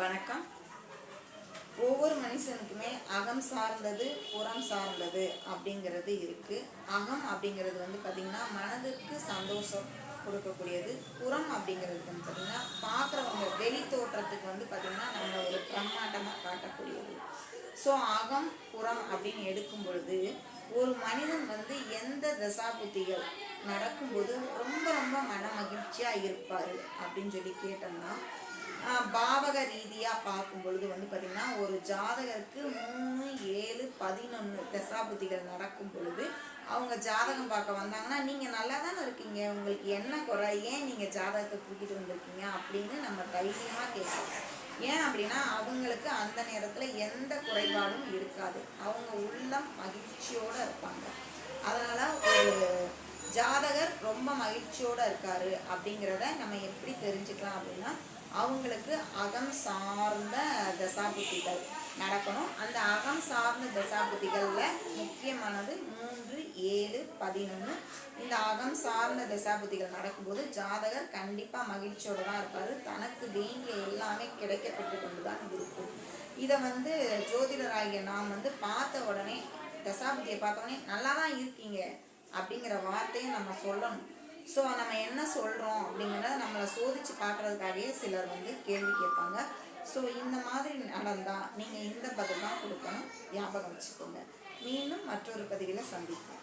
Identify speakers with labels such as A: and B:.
A: வணக்கம். ஒவ்வொரு மனுஷனுக்குமே அகம் சார்ந்தது புறம் சார்ந்தது அப்படிங்கிறது இருக்கு. அகம் அப்படிங்கிறது வந்து பார்த்திங்கன்னா மனதுக்கு சந்தோஷம் கொடுக்கக்கூடியது. புறம் அப்படிங்கிறது வந்து பார்த்திங்கன்னா பார்க்குறவங்க வெளி தோற்றத்துக்கு வந்து பார்த்திங்கன்னா நம்ம ஒரு பிரம்மாண்டமாக காட்டக்கூடியது. ஸோ அகம் புறம் அப்படின்னு எடுக்கும் பொழுது ஒரு மனிதன் வந்து எந்த தசாபுத்திகள் நடக்கும்போது ரொம்ப ரொம்ப மன மகிழ்ச்சியாக இருப்பார் அப்படின்னு சொல்லி கேட்டோம்னா பாவக ரீதியாக பார்க்கும் பொழுது வந்து பார்த்திங்கன்னா ஒரு ஜாதகருக்கு மூணு ஏழு பதினொன்று தசாபுத்திகள் நடக்கும் பொழுது அவங்க ஜாதகம் பார்க்க வந்தாங்கன்னா நீங்கள் நல்லா தானே இருக்கீங்க? உங்களுக்கு என்ன குறை? ஏன் நீங்கள் ஜாதகத்தை தூக்கிட்டு வந்திருக்கீங்க? அப்படின்னு நம்ம தைரியமாக கேட்கலாம் ஏன் அப்படின்னா அவங்களுக்கு அந்த நேரத்தில் எந்த குறைபாடும் இருக்காது. அவங்க உள்ளம் மகிழ்ச்சியோடு இருப்பாங்க. அதனால் ஒரு ஜாதகர் ரொம்ப மகிழ்ச்சியோட இருக்காரு அப்படிங்கிறத நம்ம எப்படி தெரிஞ்சுக்கலாம் அப்படின்னா அவங்களுக்கு அகம் சார்ந்த தசாபுத்திகள் நடக்கணும். அந்த அகம் சார்ந்த தசாபுத்திகளில் முக்கியமானது மூன்று ஏழு பதினொன்று இந்த அகம் சார்ந்த தசாபுத்திகள் நடக்கும்போது ஜாதகர் கண்டிப்பாக மகிழ்ச்சியோடு தான் இருப்பார். தனக்கு வேண்டிய எல்லாமே கிடைக்கப்பட்டு கொண்டு தான் இருக்கும். இதை வந்து ஜோதிடராகிய நாம் வந்து பார்த்த உடனே தசாபுத்தியை பார்த்த உடனே நல்லா தான் இருக்கீங்க அப்படிங்கிற வார்த்தையை நம்ம சொல்லணும். ஸோ நம்ம என்ன சொல்கிறோம் அப்படிங்கிற சோதிச்சு பார்க்குறதுக்காகவே சிலர் வந்து கேள்வி கேட்பாங்க. ஸோ இந்த மாதிரி நடந்தால் நீங்கள் இந்த பதில் தான் கொடுக்கணும். ஞாபகம் வச்சுக்கோங்க. மீண்டும் மற்றொரு பதிவில் சந்திப்போம்.